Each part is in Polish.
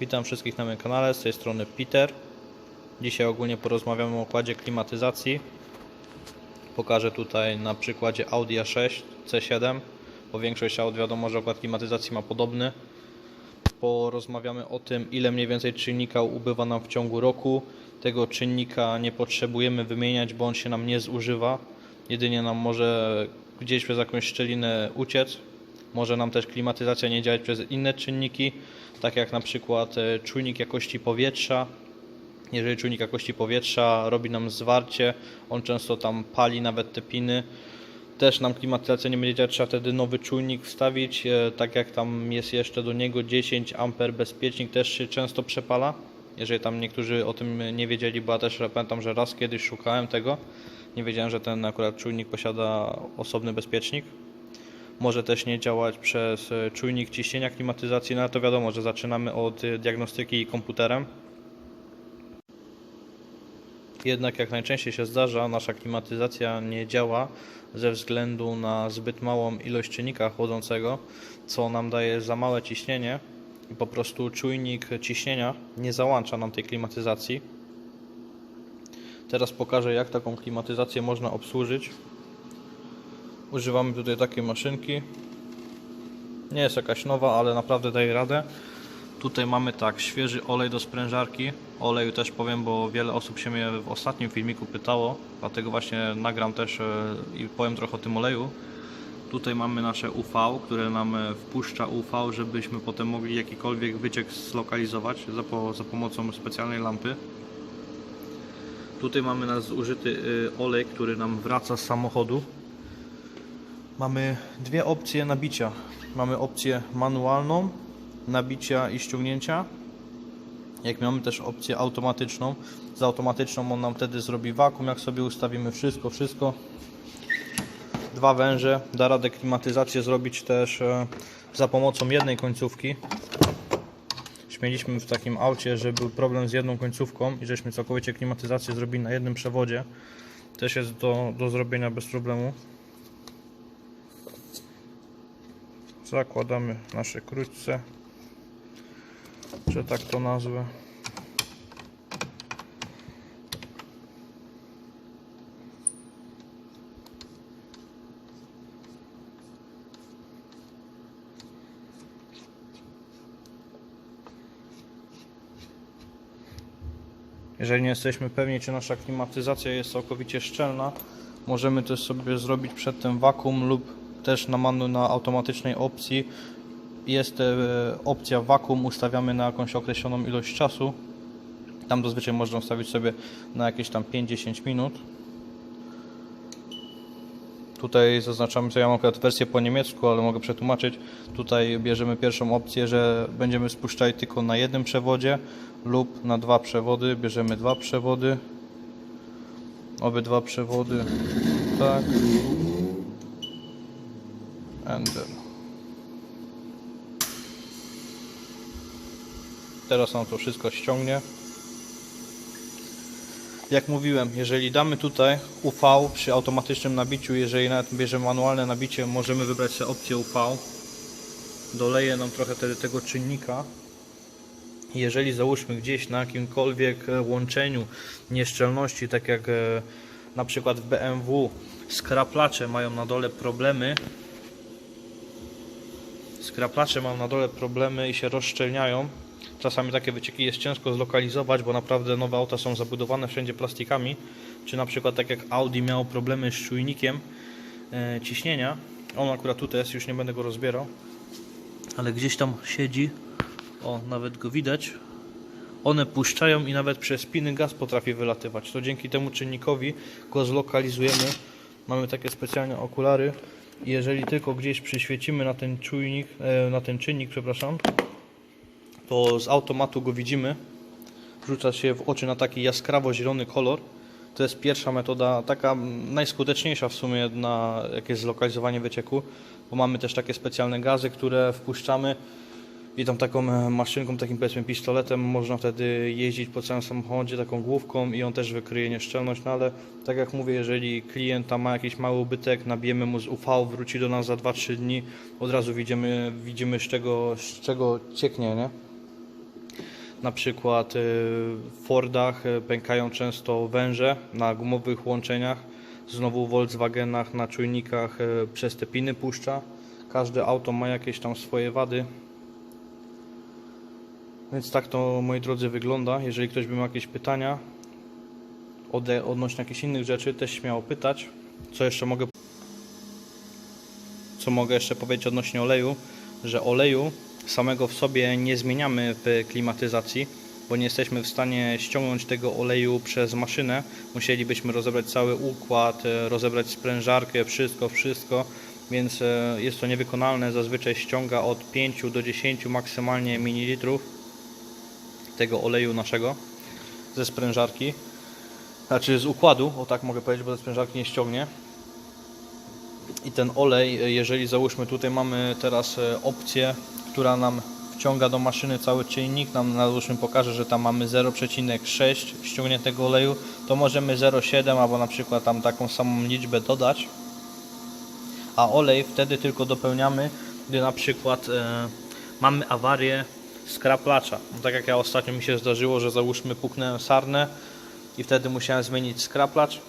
Witam wszystkich na moim kanale, z tej strony Peter. Dzisiaj ogólnie porozmawiamy o układzie klimatyzacji. Pokażę tutaj na przykładzie Audi A6 C7, bo większość aut wiadomo, że układ klimatyzacji ma podobny. Porozmawiamy o tym, ile mniej więcej czynnika ubywa nam w ciągu roku. Tego czynnika nie potrzebujemy wymieniać, bo on się nam nie zużywa. Jedynie nam może gdzieś przez jakąś szczelinę uciec. Może nam też klimatyzacja nie działać przez inne czynniki, tak jak na przykład e, czujnik jakości powietrza. Jeżeli czujnik jakości powietrza robi nam zwarcie, on często tam pali nawet te piny. Też nam klimatyzacja nie będzie działać, trzeba wtedy nowy czujnik wstawić, e, tak jak tam jest jeszcze do niego 10 A bezpiecznik też się często przepala. Jeżeli tam niektórzy o tym nie wiedzieli, bo ja też pamiętam, że raz kiedyś szukałem tego, nie wiedziałem, że ten akurat czujnik posiada osobny bezpiecznik może też nie działać przez e, czujnik ciśnienia klimatyzacji, no ale to wiadomo, że zaczynamy od e, diagnostyki komputerem. Jednak jak najczęściej się zdarza, nasza klimatyzacja nie działa ze względu na zbyt małą ilość czynnika chłodzącego, co nam daje za małe ciśnienie i po prostu czujnik ciśnienia nie załącza nam tej klimatyzacji. Teraz pokażę jak taką klimatyzację można obsłużyć. Używamy tutaj takiej maszynki. Nie jest jakaś nowa, ale naprawdę daje radę. Tutaj mamy tak, świeży olej do sprężarki. Oleju też powiem, bo wiele osób się mnie w ostatnim filmiku pytało, dlatego właśnie nagram też e, i powiem trochę o tym oleju. Tutaj mamy nasze UV, które nam e, wpuszcza UV, żebyśmy potem mogli jakikolwiek wyciek zlokalizować za, po, za pomocą specjalnej lampy. Tutaj mamy nasz zużyty e, olej, który nam wraca z samochodu. Mamy dwie opcje nabicia. Mamy opcję manualną, nabicia i ściągnięcia. Jak mamy też opcję automatyczną. Z automatyczną on nam wtedy zrobi wakum, jak sobie ustawimy wszystko, wszystko. Dwa węże, da radę klimatyzację zrobić też e, za pomocą jednej końcówki. Śmieliśmy w takim aucie, że był problem z jedną końcówką i żeśmy całkowicie klimatyzację zrobili na jednym przewodzie. Też jest do, do zrobienia bez problemu. Zakładamy nasze krótce, że tak to nazwę. Jeżeli nie jesteśmy pewni, czy nasza klimatyzacja jest całkowicie szczelna, możemy też sobie zrobić przedtem wakum lub też na manu na automatycznej opcji jest e, opcja wakum, ustawiamy na jakąś określoną ilość czasu. Tam zazwyczaj można ustawić sobie na jakieś tam 5-10 minut. Tutaj zaznaczamy, że ja mam akurat wersję po niemiecku, ale mogę przetłumaczyć. Tutaj bierzemy pierwszą opcję, że będziemy spuszczali tylko na jednym przewodzie lub na dwa przewody. Bierzemy dwa przewody. Obydwa przewody. Tak. Enter. Teraz nam to wszystko ściągnie. Jak mówiłem, jeżeli damy tutaj UV przy automatycznym nabiciu, jeżeli nawet bierzemy manualne nabicie, możemy wybrać sobie opcję UV. Doleje nam trochę wtedy tego czynnika. Jeżeli załóżmy gdzieś na jakimkolwiek e, łączeniu nieszczelności, tak jak e, na przykład w BMW skraplacze mają na dole problemy, skraplacze mam na dole problemy i się rozszczelniają. Czasami takie wycieki jest ciężko zlokalizować, bo naprawdę nowe auta są zabudowane wszędzie plastikami. Czy na przykład tak jak Audi miało problemy z czujnikiem e, ciśnienia. On akurat tutaj jest, już nie będę go rozbierał. Ale gdzieś tam siedzi. O, nawet go widać. One puszczają i nawet przez piny gaz potrafi wylatywać. To dzięki temu czynnikowi go zlokalizujemy. Mamy takie specjalne okulary, jeżeli tylko gdzieś przyświecimy na ten czujnik, e, na ten czynnik, przepraszam, to z automatu go widzimy. Rzuca się w oczy na taki jaskrawo-zielony kolor. To jest pierwsza metoda, taka najskuteczniejsza w sumie na jakieś zlokalizowanie wycieku, bo mamy też takie specjalne gazy, które wpuszczamy i tą taką e, maszynką, takim powiedzmy pistoletem można wtedy jeździć po całym samochodzie taką główką i on też wykryje nieszczelność, no ale tak jak mówię, jeżeli klient tam ma jakiś mały ubytek, nabijemy mu z UV, wróci do nas za 2-3 dni, od razu widzimy, widzimy z czego, z czego cieknie, nie? Na przykład y, w Fordach y, pękają często węże na gumowych łączeniach. Znowu w Volkswagenach na czujnikach przez te piny puszcza. Każde auto ma jakieś tam swoje wady. Więc tak to moi drodzy wygląda. Jeżeli ktoś by miał jakieś pytania odnośnie jakichś innych rzeczy, też śmiało pytać. Co jeszcze mogę co mogę jeszcze powiedzieć odnośnie oleju, że oleju samego w sobie nie zmieniamy w klimatyzacji, bo nie jesteśmy w stanie ściągnąć tego oleju przez maszynę. Musielibyśmy rozebrać cały układ, e, rozebrać sprężarkę, wszystko, wszystko, więc e, jest to niewykonalne. Zazwyczaj ściąga od 5 do 10 maksymalnie mililitrów tego oleju naszego ze sprężarki. Znaczy z układu, o tak mogę powiedzieć, bo ze sprężarki nie ściągnie. I ten olej, e, jeżeli załóżmy tutaj mamy teraz e, opcję, która nam wciąga do maszyny cały czynnik, nam na załóżmy pokaże, że tam mamy 0,6 ściągniętego oleju, to możemy 0,7 albo na przykład tam taką samą liczbę dodać. A olej wtedy tylko dopełniamy, gdy na przykład e, mamy awarię skraplacza. No, tak jak ja ostatnio mi się zdarzyło, że załóżmy puknąłem sarnę i wtedy musiałem zmienić skraplacz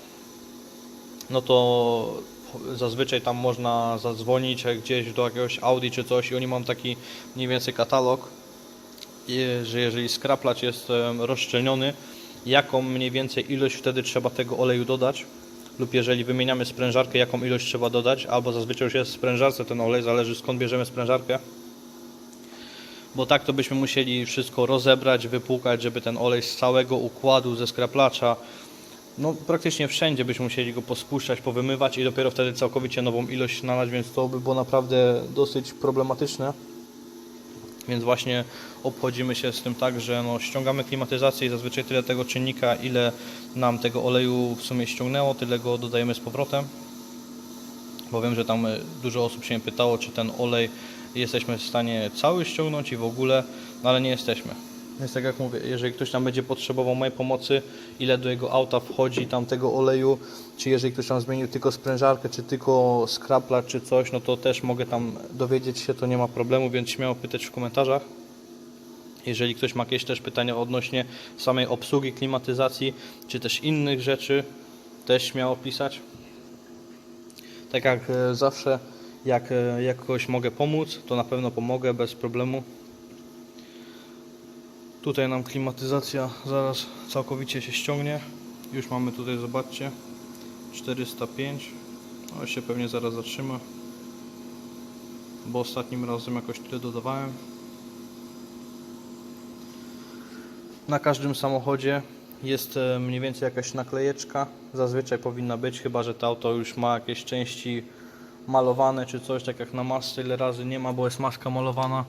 no to zazwyczaj tam można zadzwonić gdzieś do jakiegoś Audi czy coś i oni mają taki mniej więcej katalog, że jeżeli skraplacz jest rozszczelniony, jaką mniej więcej ilość wtedy trzeba tego oleju dodać lub jeżeli wymieniamy sprężarkę, jaką ilość trzeba dodać, albo zazwyczaj już jest w sprężarce ten olej, zależy skąd bierzemy sprężarkę. Bo tak to byśmy musieli wszystko rozebrać, wypłukać, żeby ten olej z całego układu ze skraplacza no praktycznie wszędzie byśmy musieli go pospuszczać, powymywać i dopiero wtedy całkowicie nową ilość nalać, więc to by było naprawdę dosyć problematyczne. Więc właśnie obchodzimy się z tym tak, że no, ściągamy klimatyzację i zazwyczaj tyle tego czynnika, ile nam tego oleju w sumie ściągnęło, tyle go dodajemy z powrotem. Bo wiem, że tam e, dużo osób się pytało, czy ten olej jesteśmy w stanie cały ściągnąć i w ogóle, no ale nie jesteśmy. Więc tak jak mówię, jeżeli ktoś tam będzie potrzebował mojej pomocy, ile do jego auta wchodzi tam tego oleju, czy jeżeli ktoś tam zmienił tylko sprężarkę, czy tylko skrapla, czy coś, no to też mogę tam dowiedzieć się, to nie ma problemu, więc śmiało pytać w komentarzach. Jeżeli ktoś ma jakieś też pytania odnośnie samej obsługi klimatyzacji, czy też innych rzeczy, też śmiało pisać. Tak jak e, zawsze, jak e, jakoś mogę pomóc, to na pewno pomogę bez problemu. Tutaj nam klimatyzacja zaraz całkowicie się ściągnie. Już mamy tutaj, zobaczcie, 405. No się pewnie zaraz zatrzyma. Bo ostatnim razem jakoś tyle dodawałem. Na każdym samochodzie jest e, mniej więcej jakaś naklejeczka. Zazwyczaj powinna być, chyba że to auto już ma jakieś części malowane czy coś, tak jak na masce, ile razy nie ma, bo jest maska malowana.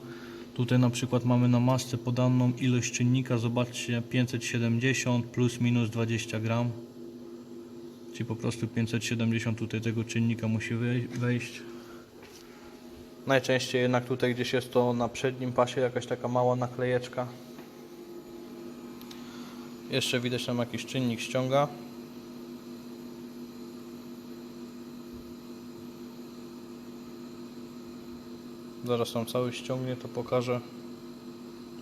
Tutaj na przykład mamy na masce podaną ilość czynnika, zobaczcie 570 plus minus 20 gram. Czyli po prostu 570 tutaj tego czynnika musi wej- wejść. Najczęściej jednak tutaj gdzieś jest to na przednim pasie jakaś taka mała naklejeczka. Jeszcze widać tam jakiś czynnik ściąga. Zaraz tam cały ściągnie, to pokażę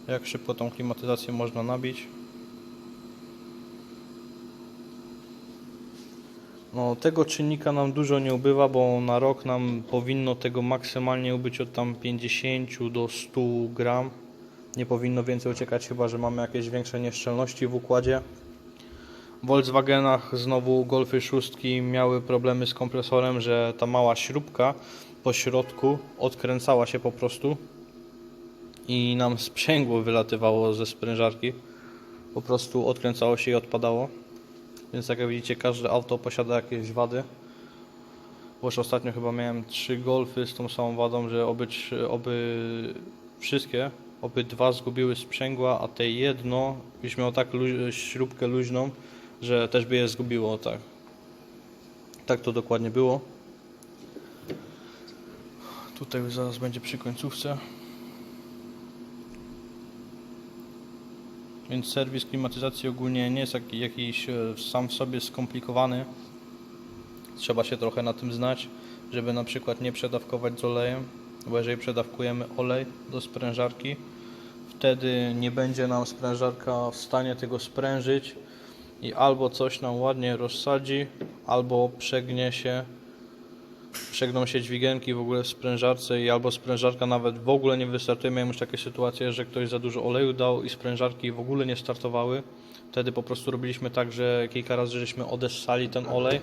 jak szybko tą klimatyzację można nabić. No, tego czynnika nam dużo nie ubywa, bo na rok nam powinno tego maksymalnie ubyć od tam 50 do 100 gram. Nie powinno więcej uciekać, chyba że mamy jakieś większe nieszczelności w układzie. W Volkswagenach znowu Golfy 6 miały problemy z kompresorem, że ta mała śrubka po środku odkręcała się po prostu i nam sprzęgło wylatywało ze sprężarki. Po prostu odkręcało się i odpadało. Więc jak widzicie, każde auto posiada jakieś wady. Już ostatnio chyba miałem trzy golfy z tą samą wadą, że oby, oby wszystkie, oby dwa zgubiły sprzęgła, a te jedno już miało tak lu- śrubkę luźną, że też by je zgubiło, tak. Tak to dokładnie było. Tutaj już zaraz będzie przy końcówce. Więc serwis klimatyzacji ogólnie nie jest jaki, jakiś e, sam w sobie skomplikowany. Trzeba się trochę na tym znać, żeby na przykład nie przedawkować z olejem, bo jeżeli przedawkujemy olej do sprężarki, wtedy nie będzie nam sprężarka w stanie tego sprężyć i albo coś nam ładnie rozsadzi, albo przegnie się, przegną się dźwigienki w ogóle w sprężarce i albo sprężarka nawet w ogóle nie wystartuje. Miałem już takie sytuacje, że ktoś za dużo oleju dał i sprężarki w ogóle nie startowały. Wtedy po prostu robiliśmy tak, że kilka razy żeśmy odessali ten olej,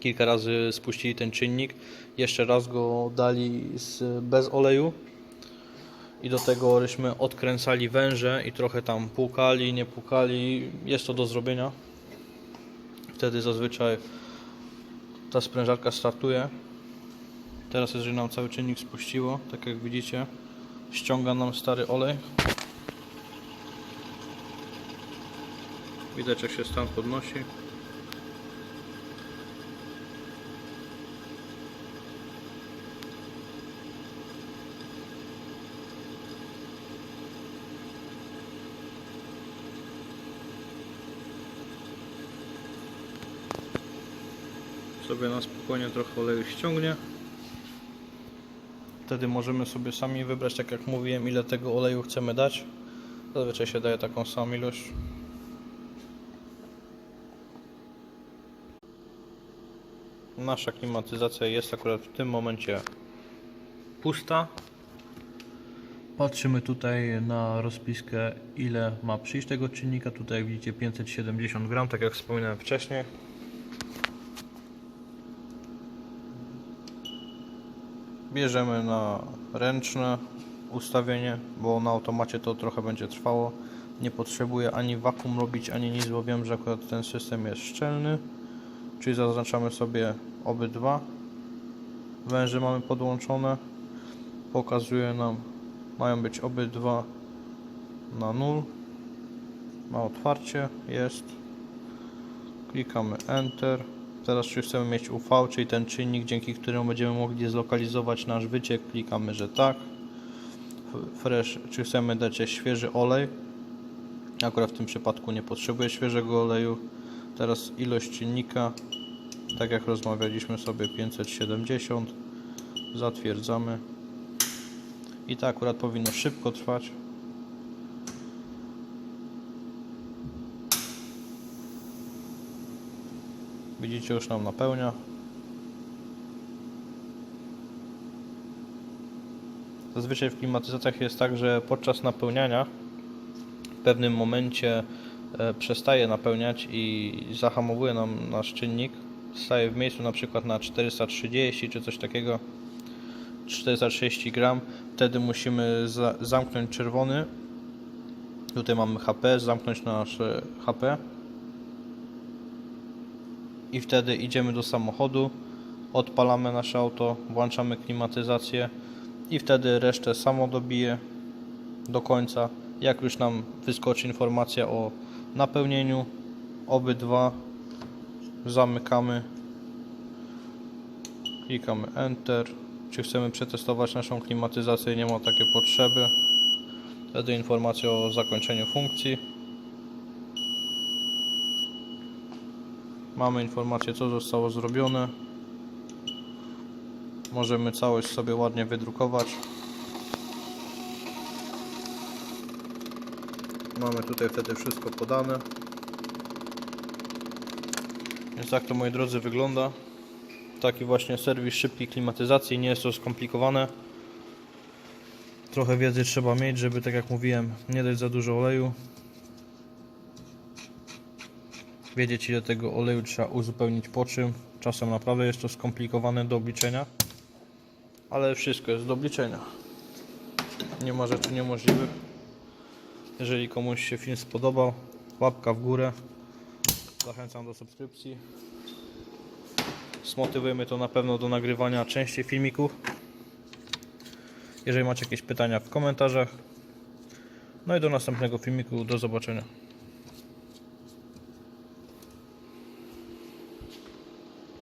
kilka razy spuścili ten czynnik, jeszcze raz go dali z, bez oleju i do tego żeśmy odkręcali węże i trochę tam płukali, nie płukali. Jest to do zrobienia. Wtedy zazwyczaj ta sprężarka startuje. Teraz jeżeli nam cały czynnik spuściło, tak jak widzicie, ściąga nam stary olej. Widać jak się stan podnosi. Sobie na spokojnie trochę oleju ściągnie. Wtedy możemy sobie sami wybrać, tak jak mówiłem, ile tego oleju chcemy dać. Zazwyczaj się daje taką samą ilość. Nasza klimatyzacja jest akurat w tym momencie pusta. Patrzymy tutaj na rozpiskę, ile ma przyjść tego czynnika. Tutaj widzicie 570 gram, tak jak wspominałem wcześniej. Bierzemy na ręczne ustawienie, bo na automacie to trochę będzie trwało. Nie potrzebuję ani wakum robić, ani nic, bo wiem, że akurat ten system jest szczelny. Czyli zaznaczamy sobie obydwa. Węże mamy podłączone. Pokazuje nam, mają być obydwa na 0. Ma otwarcie, jest. Klikamy Enter. Teraz chcemy mieć UV, czyli ten czynnik, dzięki któremu będziemy mogli zlokalizować nasz wyciek, klikamy, że tak. Fresh, czy chcemy dać świeży olej. Akurat w tym przypadku nie potrzebuję świeżego oleju. Teraz ilość czynnika, tak jak rozmawialiśmy sobie 570. Zatwierdzamy. I to akurat powinno szybko trwać. Widzicie, już nam napełnia. Zazwyczaj w klimatyzacjach jest tak, że podczas napełniania w pewnym momencie e, przestaje napełniać i zahamowuje nam nasz czynnik. Staje w miejscu na przykład na 430 czy coś takiego. 430 gram. Wtedy musimy za zamknąć czerwony. Tutaj mamy HP, zamknąć nasze HP i wtedy idziemy do samochodu, odpalamy nasze auto, włączamy klimatyzację i wtedy resztę samo dobije do końca. Jak już nam wyskoczy informacja o napełnieniu, obydwa zamykamy, klikamy Enter. Czy chcemy przetestować naszą klimatyzację, nie ma takiej potrzeby. Wtedy informacja o zakończeniu funkcji. Mamy informację co zostało zrobione. Możemy całość sobie ładnie wydrukować. Mamy tutaj wtedy wszystko podane. Więc tak to moi drodzy wygląda. Taki właśnie serwis szybkiej klimatyzacji. Nie jest to skomplikowane. Trochę wiedzy trzeba mieć, żeby tak jak mówiłem, nie dać za dużo oleju. Wiedzieć ile tego oleju trzeba uzupełnić po czym. Czasem naprawdę jest to skomplikowane do obliczenia, ale wszystko jest do obliczenia. Nie ma rzeczy niemożliwych. Jeżeli komuś się film spodobał, łapka w górę. Zachęcam do subskrypcji. Zmotywujemy to na pewno do nagrywania częściej filmików. Jeżeli macie jakieś pytania w komentarzach. No i do następnego filmiku. Do zobaczenia.